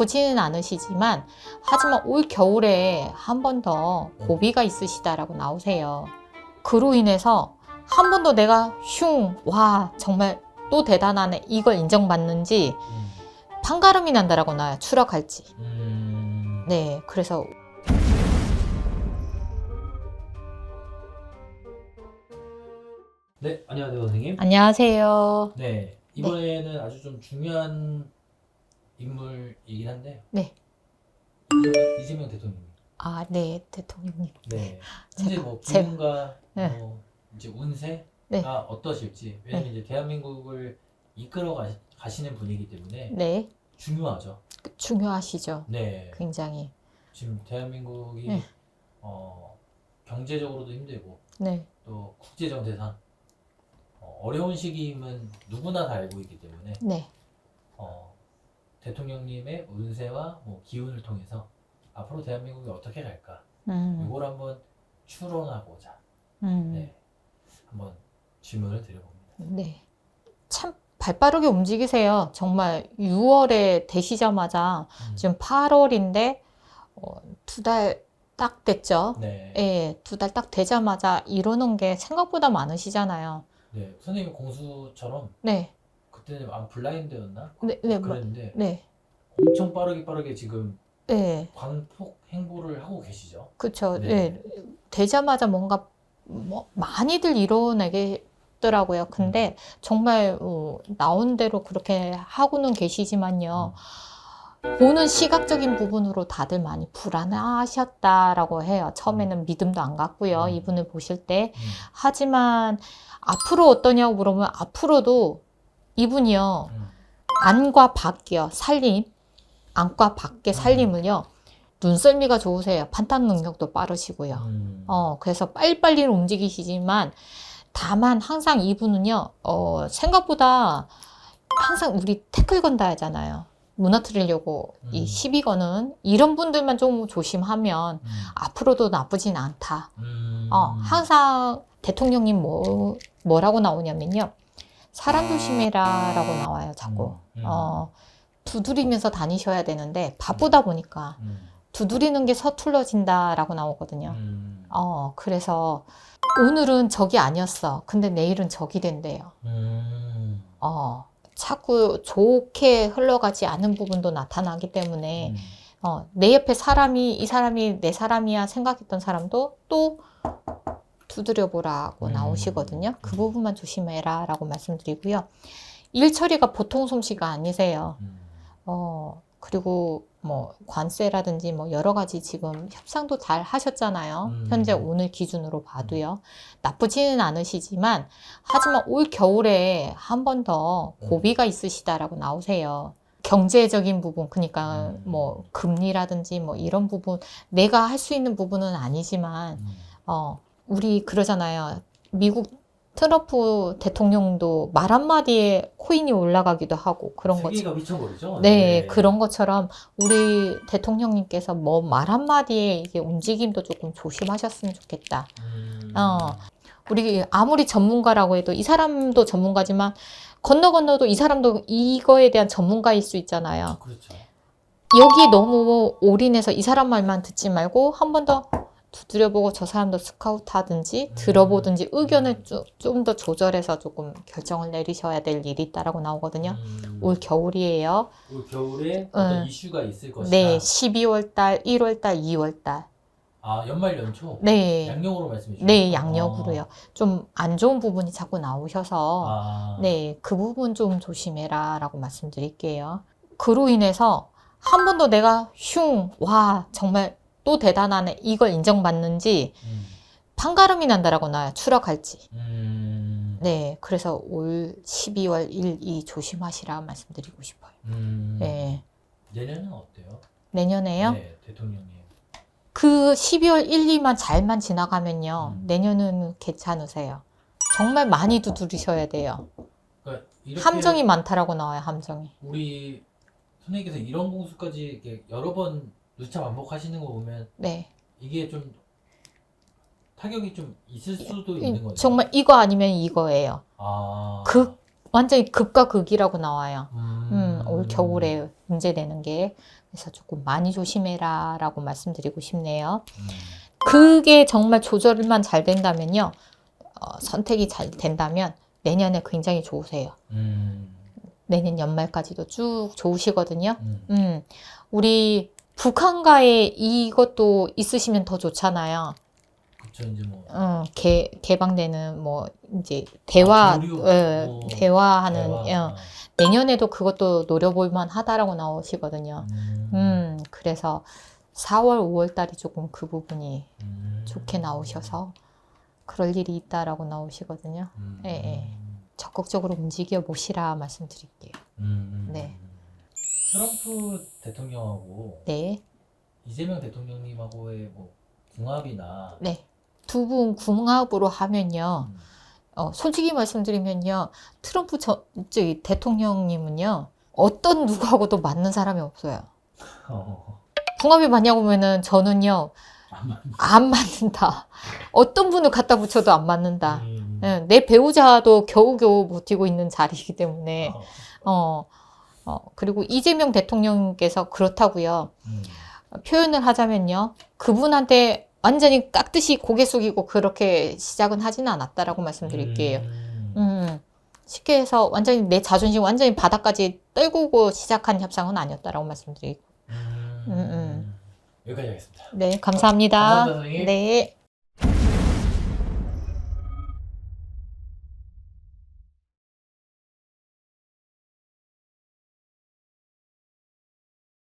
나쁘지는 않으시지만 하지만 올 겨울에 한 번 더 고비가 있으시다라고 나오세요. 그로 인해서 한 번 더 내가 슝, 와, 정말 또 대단하네. 이걸 인정받는지 음. 판가름이 난다라고 나와요. 추락할지. 음. 네, 그래서 네, 안녕하세요, 선생님. 안녕하세요. 네, 이번에는 아주 좀 중요한 인물이긴 한데. 네. 이재명, 이재명 대통령. 아, 네, 대통령님. 네. 현재 제가- 뭐 제가- 기운과 네. 뭐 이제 운세가 네. 어떠실지. 왜냐면 이제 대한민국을 이끌어 가, 가시는 분이기 때문에 네, 중요하죠. 중요하시죠. 네. 굉장히. 지금 대한민국이 네. 어, 경제적으로도 힘들고 네, 또 국제 정세상 어, 어려운 시기임은 누구나 다 알고 있기 때문에 네, 어, 대통령님의 운세와 뭐 기운을 통해서 앞으로 대한민국이 어떻게 갈까 음, 이걸 한번 추론하고자 음, 네, 한번 질문을 드려봅니다. 네. 참 발빠르게 움직이세요. 정말 6월에 되시자마자 음. 지금 8월인데 어, 두달 딱 됐죠. 네, 예, 두 달 딱 되자마자 이러는 게 생각보다 많으시잖아요. 네, 선생님 공수처럼 네, 그때는 아 블라인드였나 네, 네, 뭐, 그랬는데 네, 엄청 빠르게 빠르게 지금 네, 광폭 행보를 하고 계시죠. 그쵸. 네. 네. 되자마자 뭔가 뭐 많이들 이뤄내겠더라고요. 근데 정말 어, 나온 대로 그렇게 하고는 계시지만요. 보는 시각적인 부분으로 다들 많이 불안하셨다라고 해요. 처음에는 믿음도 안 갔고요. 음. 이분을 보실 때. 음, 하지만 앞으로 어떠냐고 물으면 앞으로도 이분이요. 음, 안과 밖이요. 살림. 안과 밖의 살림을요. 눈썰미가 좋으세요. 판단 능력도 빠르시고요. 음. 어, 그래서 빨리빨리 움직이시지만 다만 항상 이분은요. 어, 생각보다 항상 우리 태클 건다 하잖아요. 무너뜨리려고 이 음. 시비 거는 이런 분들만 좀 조심하면 음, 앞으로도 나쁘진 않다. 음. 어, 항상 대통령님 뭐, 뭐라고 나오냐면요. 사람 조심해라라고 나와요, 자꾸. 음, 음, 어, 두드리면서 다니셔야 되는데 바쁘다 보니까 음, 두드리는 게 서툴러진다라고 나오거든요. 음, 어, 그래서 오늘은 적이 아니었어. 근데 내일은 적이 된대요. 음, 어, 자꾸 좋게 흘러가지 않은 부분도 나타나기 때문에 음. 어, 내 옆에 사람이 이 사람이 내 사람이야 생각했던 사람도 또 두드려 보라고 음. 나오시거든요. 그 부분만 조심해라 라고 말씀드리고요. 일 처리가 보통 솜씨가 아니세요. 음. 어, 그리고 뭐 관세라든지 뭐 여러 가지 지금 협상도 잘 하셨잖아요. 음. 현재 오늘 기준으로 봐도요. 나쁘지는 않으시지만 하지만 올 겨울에 한 번더 음. 고비가 있으시다라고 나오세요. 경제적인 부분, 그러니까 음. 뭐 금리라든지 뭐 이런 부분 내가 할 수 있는 부분은 아니지만 음. 어, 우리 그러잖아요. 미국 트럼프 대통령도 말 한마디에 코인이 올라가기도 하고 그런. 세계가 미쳐버리죠. 네, 그런 것처럼 우리 대통령님께서 뭐 말 한마디에 이게 움직임도 조금 조심하셨으면 좋겠다. 음. 어. 우리 아무리 전문가라고 해도 이 사람도 전문가지만 건너 건너도 이 사람도 이거에 대한 전문가일 수 있잖아요. 그렇죠. 여기 너무 올인해서 이 사람 말만 듣지 말고 한 번 더 두드려보고 저 사람도 스카우트 하든지 음. 들어보든지 의견을 좀 더 조절해서 조금 결정을 내리셔야 될 일이 있다라고 나오거든요. 음. 올 겨울이에요. 올 겨울에 어떤 음. 이슈가 있을 것이다. 네, 12월 달, 1월 달, 2월 달. 아 연말 연초. 네. 양력으로 말씀해 주시죠. 네, 양력으로요. 좀안 좋은 부분이 자꾸 나오셔서 아. 네, 그 부분 좀 조심해라라고 말씀드릴게요. 그로 인해서 한번더 내가 슝, 와, 정말 또 대단하네. 이걸 인정받는지 음. 판가름이 난다라고 나요. 추락할지. 음. 네, 그래서 올 12월 1, 2 조심하시라 말씀드리고 싶어요. 음. 네, 내년은 어때요? 내년에요. 네, 대통령님. 그 12월 1, 2만 잘만 지나가면요. 음. 내년은 괜찮으세요. 정말 많이 두드리셔야 돼요. 그러니까 함정이 많다라고 나와요, 함정이. 우리 선생님께서 이런 공수까지 여러 번 누차 반복하시는 거 보면 네. 이게 좀 타격이 좀 있을 수도 있는 거죠. 정말 이거 아니면 이거예요. 아. 극, 완전히 극과 극이라고 나와요. 음. 음, 올올 겨울에 문제되는 게 그래서 조금 많이 조심해라라고 말씀드리고 싶네요. 음. 그게 정말 조절만 잘 된다면요, 어, 선택이 잘 된다면 내년에 굉장히 좋으세요. 음. 내년 연말까지도 쭉 좋으시거든요. 음. 음, 우리 북한과의 이것도 있으시면 더 좋잖아요. 그쵸 이제 뭐 어, 개, 개방되는 뭐 이제 대화, 아, 교류, 어, 뭐, 대화하는 대화. 어, 내년에도 그것도 노려볼 만 하다라고 나오시거든요. 음. 음, 그래서 4월, 5월 달이 조금 그 부분이 음. 좋게 나오셔서 그럴 일이 있다라고 나오시거든요. 음. 예, 예. 적극적으로 움직여 보시라 말씀드릴게요. 음. 네. 트럼프 대통령하고 네, 이재명 대통령님하고의 뭐 궁합이나 네. 두 분 궁합으로 하면요. 음. 어, 솔직히 말씀드리면요. 트럼프 저, 저기 대통령님은요. 어떤 누구하고도 맞는 사람이 없어요. 어. 궁합이 맞냐고 하면은 저는요. 아마 안 맞는다. 어떤 분을 갖다 붙여도 안 맞는다. 음. 예, 내 배우자도 겨우겨우 버티고 있는 자리이기 때문에 어. 어, 어, 그리고 이재명 대통령께서 그렇다고요. 음. 표현을 하자면요. 그분한테 완전히 깍듯이 고개 숙이고 그렇게 시작은 하지는 않았다라고 말씀드릴게요. 음. 음, 쉽게 해서 완전히 내 자존심 완전히 바닥까지 떨구고 시작한 협상은 아니었다라고 말씀드리고. 음. 음, 음. 여기까지 하겠습니다. 네, 감사합니다. 감사합니다. 네.